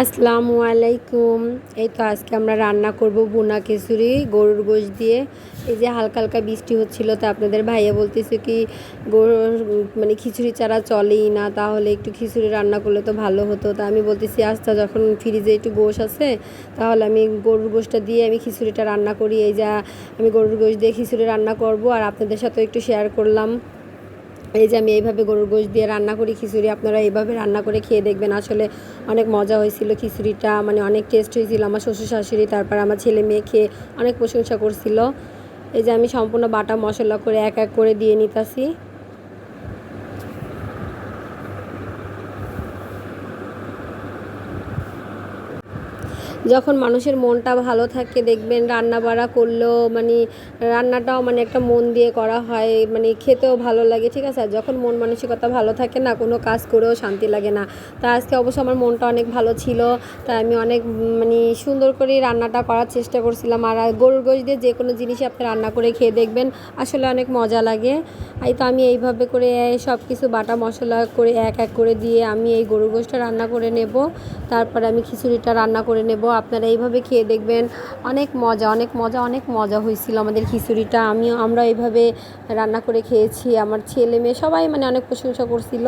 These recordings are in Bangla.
আসসালামু আলাইকুম। এই তো আজকে আমরা রান্না করব বুনা খিচুড়ি গরুর গোশ দিয়ে। এই যে হালকা হালকা বৃষ্টি হচ্ছিল তা আপনাদের ভাইয়া বলতেছে কি, গরুর মানে খিচুড়ি ছাড়া চলেই না, তাহলে একটু খিচুড়ি রান্না করলে তো ভালো হতো। তা আমি বলতেছি আচ্ছা যখন ফ্রিজে একটু গোশ আছে, তাহলে আমি গরুর গোশটা দিয়ে আমি খিচুড়িটা রান্না করি। এই যা আমি গরুর গোশ দিয়ে খিচুড়ি রান্না করব, আর আপনাদের সাথে একটু শেয়ার করলাম। এই যে আমি এইভাবে গরুর গোশ দিয়ে রান্না করি, খিচুড়ি আপনারা এইভাবে রান্না করে খেয়ে দেখবেন। আসলে অনেক মজা হয়েছিল খিচুড়িটা মানে অনেক টেস্ট হয়েছিল। আমার শ্বশুর শাশুড়ি, তারপর আমার ছেলে মেয়ে খেয়ে অনেক প্রশংসা করছিল। এই যে আমি সম্পূর্ণ বাটা মশলা করে এক এক করে দিয়ে নিতাছি। যখন মানুষের মনটা ভালো থাকে, দেখবেন রান্না বাড়া করলেও মানে রান্নাটাও মানে একটা মন দিয়ে করা হয় মানে খেতেও ভালো লাগে, ঠিক আছে? আর যখন মন মানসিকতা ভালো থাকে না, কোনো কাজ করেও শান্তি লাগে না। তা আজকে অবশ্য আমার মনটা অনেক ভালো ছিল, তাই আমি অনেক মানে সুন্দর করে রান্নাটা করার চেষ্টা করছিলাম। আর গরুর গোশ দিয়ে যে কোনো জিনিসই আপনি রান্না করে খেয়ে দেখবেন, আসলে অনেক মজা লাগে। এই তো আমি এইভাবে করে সব কিছু বাটা মশলা করে এক এক করে দিয়ে আমি এই গরুর গোশটা রান্না করে নেব। তারপরে আমি খিচুড়িটা রান্না করে নেব। আপনারা এইভাবে খেয়ে দেখবেন। অনেক মজা অনেক মজা অনেক মজা হয়েছিল আমাদের খিচুড়িটা। আমিও আমরা এইভাবে রান্না করে খেয়েছি। আমার ছেলে মেয়ে সবাই মানে অনেক প্রশংসা করছিল।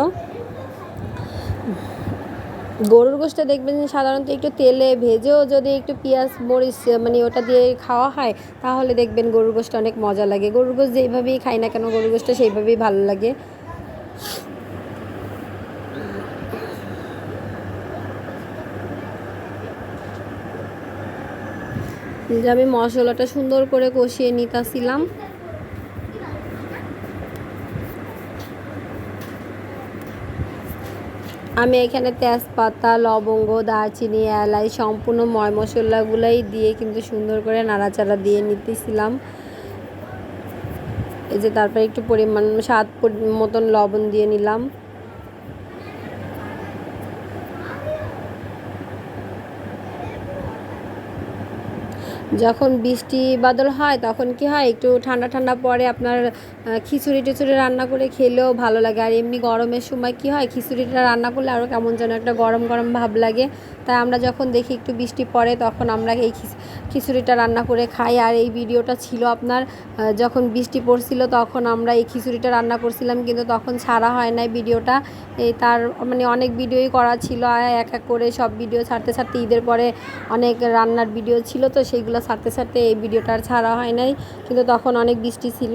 গরুর গোশটা দেখবেন সাধারণত একটু তেলে ভেজেও যদি একটু পেঁয়াজ, মরিচ মানে ওটা দিয়ে খাওয়া হয়, তাহলে দেখবেন গরুর গোশটা অনেক মজা লাগে। গরুর গোশ যেইভাবেই খাই না কেন, গরুর গোশটা সেইভাবেই ভালো লাগে। যে আমি মশলাটা সুন্দর করে কষিয়ে নিতেছিলাম। আমি এখানে তেজপাতা, লবঙ্গ, দারচিনি এলাই সম্পূর্ণ ময় মশলাগুলাই দিয়ে কিন্তু সুন্দর করে নাড়াচাড়া দিয়ে নিতেছিলাম। এই যে তারপরে একটু পরিমাণ স্বাদ মতন লবণ দিয়ে নিলাম। যখন বৃষ্টি বাদল হয়, তখন কি হয়, একটু ঠান্ডা ঠান্ডা পরে আপনার খিচুড়ি টিচুড়ি রান্না করে খেলেও ভালো লাগে। আর এমনি গরমের সময় কি হয়, খিচুড়িটা রান্না করলে আরও কেমন যেন একটা গরম গরম ভাব লাগে। তাই আমরা যখন দেখি একটু বৃষ্টি পড়ে, তখন আমরা এই খিচুড়িটা রান্না করে খাই। আর এই ভিডিওটা ছিল আপনার যখন বৃষ্টি পড়ছিল তখন আমরা এই খিচুড়িটা রান্না করছিলাম, কিন্তু তখন ছাড়া হয় নাই ভিডিওটা। এই তার মানে অনেক ভিডিওই করা ছিল এক এক করে সব ভিডিও ছাড়তে ছাড়তে ঈদের পরে অনেক রান্নার ভিডিও ছিল, তো সেইগুলো ছাড়তে ছাড়তে এই ভিডিওটা আর ছাড়া হয় নাই। কিন্তু তখন অনেক বৃষ্টি ছিল।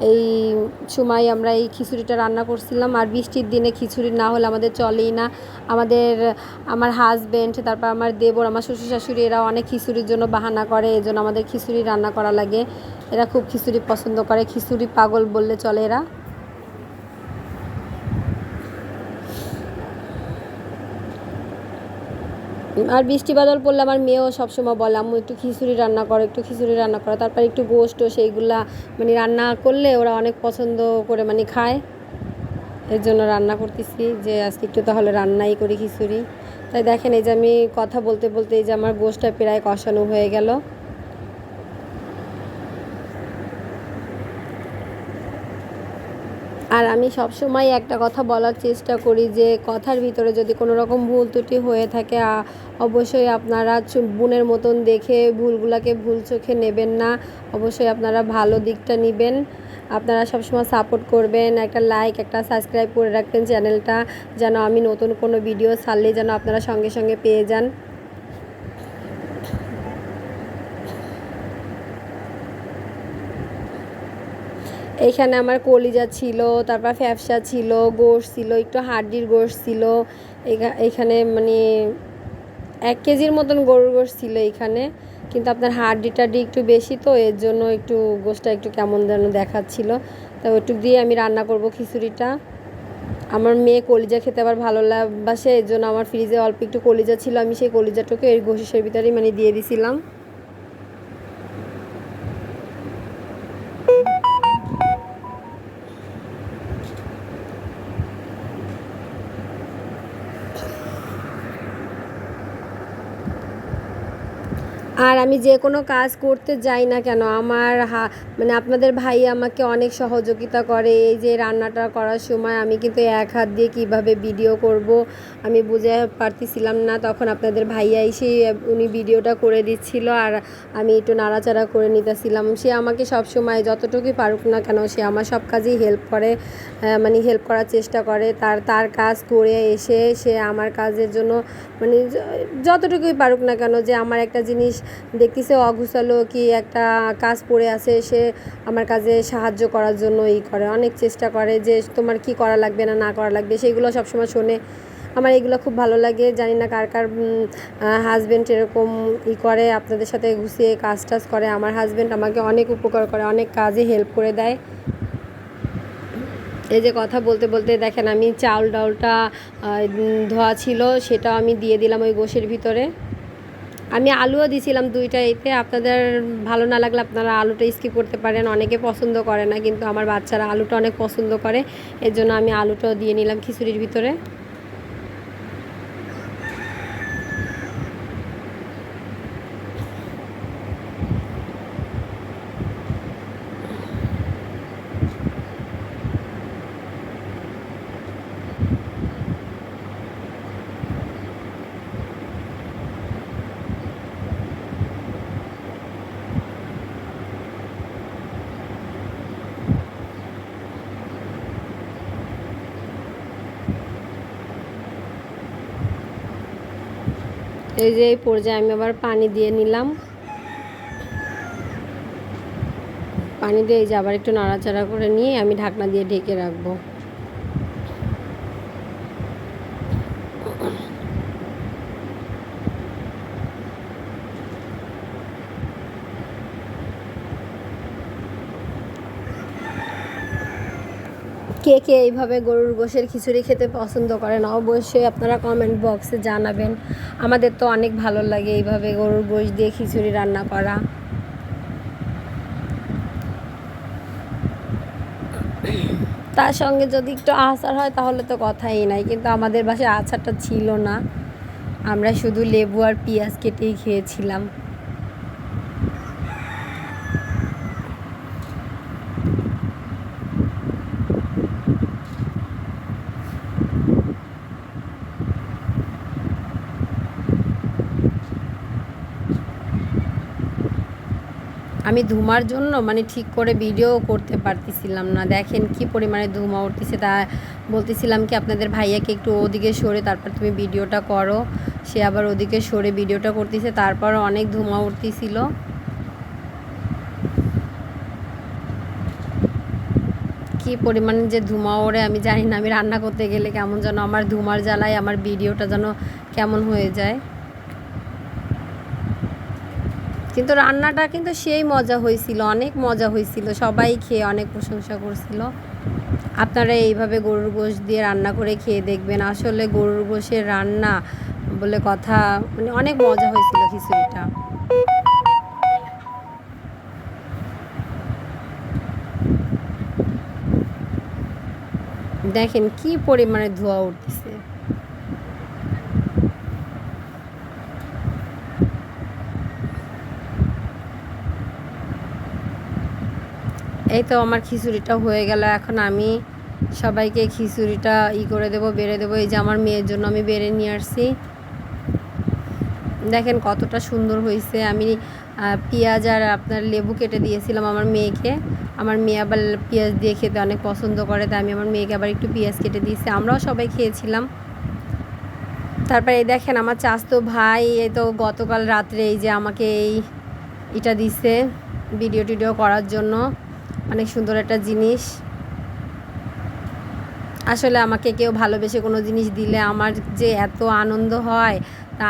এই সময় আমরা এই খিচুড়িটা রান্না করছিলাম আর বৃষ্টির দিনে খিচুড়ি না হলে আমাদের চলেই না। আমাদের, আমার হাজব্যান্ড তারপর আমার দেবর, আমার শ্বশুর শাশুড়ি, এরা অনেক খিচুড়ির জন্য বাহানা করে, এই জন্য আমাদের খিচুড়ি রান্না করা লাগে। এরা খুব খিচুড়ি পছন্দ করে। খিচুড়ি পাগল বললে চলে এরা। আর বৃষ্টি বাদল পড়লে আমার মেয়েও সবসময় বলে, আম্মু, একটু খিচুড়ি রান্না করো, একটু খিচুড়ি রান্না করো। তারপর একটু গোস্ট সেইগুলা মানে রান্না করলে ওরা অনেক পছন্দ করে মানে খায়। এর জন্য রান্না করতেছি যে, আজকে একটু তাহলে রান্নাই করি খিচুড়ি। তাই দেখেন এই যে আমি কথা বলতে বলতে এই যে আমার গোষ্ঠটা প্রায় কষানো হয়ে গেল। আর আমি সবসময় একটা কথা বলার চেষ্টা করি যে কথার ভিতরে যদি কোনো রকম ভুল ত্রুটি হয়ে থাকে অবশ্যই আপনারা বোনের মতন দেখে ভুলগুলোকে ভুল চোখে নেবেন না। অবশ্যই আপনারা ভালো দিকটা নেবেন। আপনারা সবসময় সাপোর্ট করবেন। একটা লাইক, একটা সাবস্ক্রাইব করে রাখবেন চ্যানেলটা, যেন আমি নতুন কোনো ভিডিও ছাড়লে যেন আপনারা সঙ্গে সঙ্গে পেয়ে যান। এইখানে আমার কলিজা ছিল, তারপর ফ্যাপসা ছিল, গোশ ছিল, একটু হাড্ডির গোশ ছিল। এখানে মানে এক কেজির মতন গরুর গোশ ছিল এখানে। কিন্তু আপনার হাড্ডি টাড্ডি একটু বেশি তো, এর জন্য একটু গোশটা একটু কেমন যেন দেখাচ্ছিল। তা ওইটুক দিয়ে আমি রান্না করব খিচুড়িটা। আমার মেয়ে কলিজা খেতে আবার ভালো লাগবাসে এর জন্য আমার ফ্রিজে অল্প একটু কলিজা ছিল, আমি সেই কলিজাটাকে এই গোশের ভিতরেই মানে দিয়ে দিছিলাম। আর আমি যে কোনো কাজ করতে যাই না কেন, আমার হা মানে আপনাদের ভাই আমাকে অনেক সহযোগিতা করে, এই যে রান্নাটা করার সময় আমি কিন্তু এক হাত দিয়ে কীভাবে ভিডিও করব, আমি বুঝে পারতেছিলাম না, তখন আপনাদের ভাইয়া এসে উনি ভিডিওটা করে দিচ্ছিল আর আমি একটু নাড়াচাড়া করে নিতেছিলাম। সে আমাকে সব সময় যতটুকুই পারুক না কেন, সে আমার সব কাজেই হেল্প করে মানে হেল্প করার চেষ্টা করে, তার তার কাজ করে এসে সে আমার কাজের জন্য মানে যতটুকুই পারুক না কেন, যে আমার একটা জিনিস দেখতেছে অঘুষালো কি একটা কাজ পড়ে আছে, সে আমার কাজে সাহায্য করার জন্য ই করে। অনেক চেষ্টা করে যে তোমার কি করা লাগবে না না করা লাগবে সেগুলো সবসময় শোনে। আমার এগুলো খুব ভালো লাগে, জানি না কার কার হাজব্যান্ড এরকম ই করে, আপনাদের সাথে গুছিয়ে কাজ টাজ করে। আমার হাজব্যান্ড আমাকে অনেক উপকার করে, অনেক কাজে হেল্প করে দেয়। এই যে কথা বলতে বলতে দেখেন আমি চাউল ডাউলটা ধোয়া ছিল সেটা আমি দিয়ে দিলাম ওই গোশের ভিতরে। আমি আলুও দিছিলাম দুইটা এতে। আপনাদের ভালো না লাগলে আপনারা আলুটা স্কিপ করতে পারেন। অনেকে পছন্দ করে না, কিন্তু আমার বাচ্চারা আলুটা অনেক পছন্দ করে। এর জন্য আমি আলুটাও দিয়ে নিলাম খিচুড়ির ভিতরে। এই যে এই পর্যায়ে আমি আবার পানি দিয়ে নিলাম। পানি দিয়ে এই যে আবার একটু নাড়াচাড়া করে নিয়ে আমি ঢাকনা দিয়ে ঢেকে রাখব। কে কে এইভাবে গরুর গোশের খিচুড়ি খেতে পছন্দ করেন অবশ্যই আপনারা কমেন্ট বক্সে জানাবেন। আমাদের তো অনেক ভালো লাগে এইভাবে গরুর গোশ দিয়ে খিচুড়ি রান্না করা। তার সঙ্গে যদি একটু আচার হয় তাহলে তো কথাই নাই, কিন্তু আমাদের বাসায় আচারটা ছিল না। আমরা শুধু লেবু আর পেঁয়াজ কেটেই খেয়েছিলাম। আমি ধুমার জন্য মানে ঠিক করে ভিডিও করতে পারতেছিলাম না। দেখেন কি পরিমাণে ধুমা উঠতেছে। তা বলতেছিলাম কি, আপনাদের ভাইয়াকে একটু ওদিকে সরে তারপর তুমি ভিডিওটা করো। সে আবার ওদিকে সরে ভিডিওটা করতেছে। তারপর অনেক ধুমা উঠতেছিল। কি পরিমাণে যে ধুমা ওড়ে আমি জানি না। আমি রান্না করতে গেলে কেমন যেন আমার ধুমার জ্বালায় আমার ভিডিওটা যেন কেমন হয়ে যায়। কিন্তু রান্নাটা কিন্তু সেই মজা হয়েছিল, অনেক মজা হয়েছিল, সবাই খেয়ে অনেক প্রশংসা করছিল। আপনারা এইভাবে গরুর গোশ দিয়ে রান্না করে খেয়ে দেখবেন, আসলে গরুর গোশের রান্না বলে কথা মানে অনেক মজা হয়েছিল খিচুড়িটা। দেখেন কি পরিমাণে ধোয়া উঠতেছে। এই তো আমার খিচুড়িটা হয়ে গেল, এখন আমি সবাইকে খিচুড়িটা ই করে দেবো, বেড়ে দেবো। এই যে আমার মেয়ের জন্য আমি বেড়ে নিয়ে আসছি। দেখেন কতটা সুন্দর হয়েছে। আমি পেঁয়াজ আর আপনার লেবু কেটে দিয়েছিলাম আমার মেয়েকে। আমার মেয়ে আবার পেঁয়াজ দিয়ে খেতে অনেক পছন্দ করে, তাই আমি আমার মেয়েকে আবার একটু পেঁয়াজ কেটে দিয়েছি। আমরাও সবাই খেয়েছিলাম। তারপরে এই দেখেন আমার চাস্তো ভাই, এই তো গতকাল রাত্রে এই যে আমাকে এই এটা দিছে ভিডিও টিডিও করার জন্য। অনেক সুন্দর একটা জিনিস। আসলে আমাকে কেউ ভালোবেসে কোনো জিনিস দিলে আমার যে এত আনন্দ হয়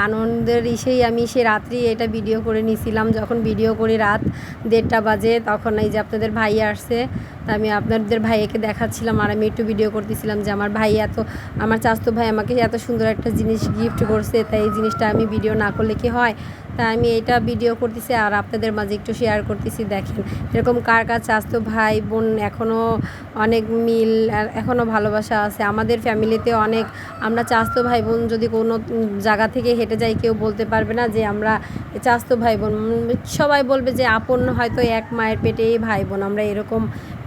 আনন্দের ইসেই আমি সে রাত্রি এটা ভিডিও করে নিয়েছিলাম যখন ভিডিও করি রাত দেড়টা বাজে, তখন এই যে আপনাদের ভাই আসছে, তা আমি আপনাদের ভাইয়াকে দেখাচ্ছিলাম আর আমি একটু ভিডিও করতেছিলাম যে আমার ভাই এত, আমার চাস্তো ভাই আমাকে এত সুন্দর একটা জিনিস গিফট করছে, তাই এই জিনিসটা আমি ভিডিও না করলে কি হয়? তা আমি এটা ভিডিও করতেছি আর আপনাদের মাঝে একটু শেয়ার করতেছি, দেখেন। এরকম কার কার চাস্তো ভাই বোন এখনও অনেক মিল এখনও ভালোবাসা আছে। আমাদের ফ্যামিলিতে অনেক, আমরা চাস্তো ভাই বোন যদি কোনো জায়গা থেকে হেঁটে যাই, কেউ বলতে পারবে না যে আমরা চাস্তো ভাই বোন সবাই বলবে যে আপন হয়তো এক মায়ের পেটেই ভাই বোন আমরা এরকম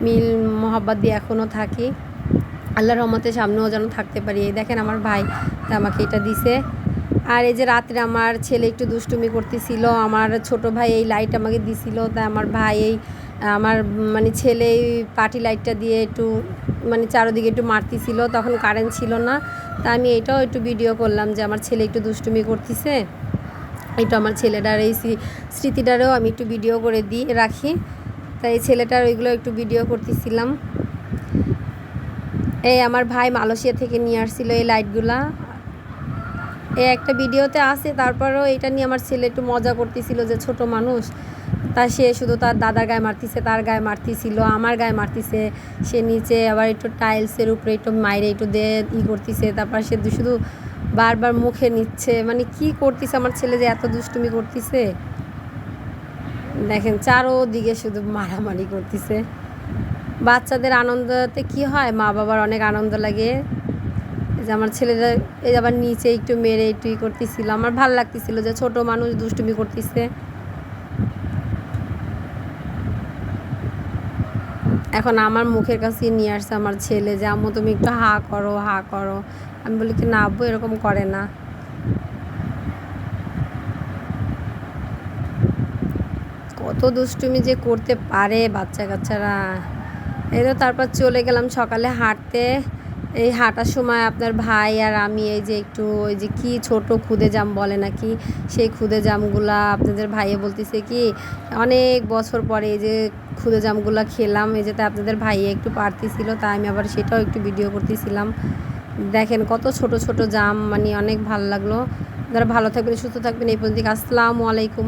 মিল মহব্বত দিয়ে এখনও থাকি। আল্লাহর রহমতে সামনেও যেন থাকতে পারি। এই দেখেন আমার ভাই, তা আমাকে এটা দিছে। আর এই যে রাত্রে আমার ছেলে একটু দুষ্টুমি করতেছিল, আমার ছোট ভাই এই লাইট আমাকে দিছিল, তা আমার ভাই এই, আমার মানে ছেলে পার্টি লাইটটা দিয়ে একটু মানে চারোদিকে একটু মারতেছিল, তখন কারেন্ট ছিল না। তা আমি এটাও একটু ভিডিও করলাম যে আমার ছেলে একটু দুষ্টুমি করতেছে। এটা আমার ছেলেটার এই স্মৃ- স্মৃতিটারও আমি একটু ভিডিও করে দিই, রাখি। তাই ছেলেটার ওইগুলো একটু ভিডিও করতেছিলাম। এই আমার ভাই মালয়েশিয়া থেকে নিয়ে আসছিল এই লাইটগুলা এই একটা ভিডিওতে আছে, তারপরেও এটা নিয়ে আমার ছেলে একটু মজা করতেছিল যে ছোট মানুষ। তা সে শুধু তার দাদার গায়ে মারতিছে, তার গায়ে মারতিছিল, আমার গায়ে মারতিছে। সে নিচে আবার একটু টাইলসের উপরে একটু মাইরে একটু দে, ই করতেছে। তারপর সে শুধু বারবার মুখে নিচ্ছে। মানে কি করতেছে? আমার ছেলে যে এত দুষ্টুমি করতেছে? দেখেন, চারোদিকে শুধু মারামারি করতেছে। বাচ্চাদের আনন্দতে কি হয়? মা বাবার অনেক আনন্দ লাগে। এই যে আমার ছেলেরা, এই আবার নিচে একটু মেরে একটু ই করতেছিল। আমার ভালো লাগতেছিল যে ছোট মানুষ দুষ্টুমি করতেছে। এখন আমার মুখের কাছে নিয়ে আসছে আমার ছেলে যে, আম্মু, তুমি একটু হা করো হা করো। আমি বলি কি, না আব্বু, এরকম করে না। কত দুষ্টুমি যে করতে পারে বাচ্চা কাচ্চারা। এই তো তারপর চলে গেলাম সকালে হাঁটতে। এই হাঁটার সময় আপনার ভাই আর আমি এই যে একটু ওই যে কি ছোট খুদে জাম বলে নাকি, সেই খুদে জামগুলা আপনাদের ভাইয়ে বলতেছে কি, অনেক বছর পরে এই যে খুদে জামগুলা খেলাম, এই যে তা আপনাদের ভাইয়ে একটু পারতেছিল তাই আমি আবার সেটাও একটু ভিডিও করতেছিলাম। দেখেন কত ছোট ছোট জাম মানে অনেক ভালো লাগল। যারা ভালো থাকবেন, সুস্থ থাকবেন, এই পর্যন্ত আসসালামু আলাইকুম।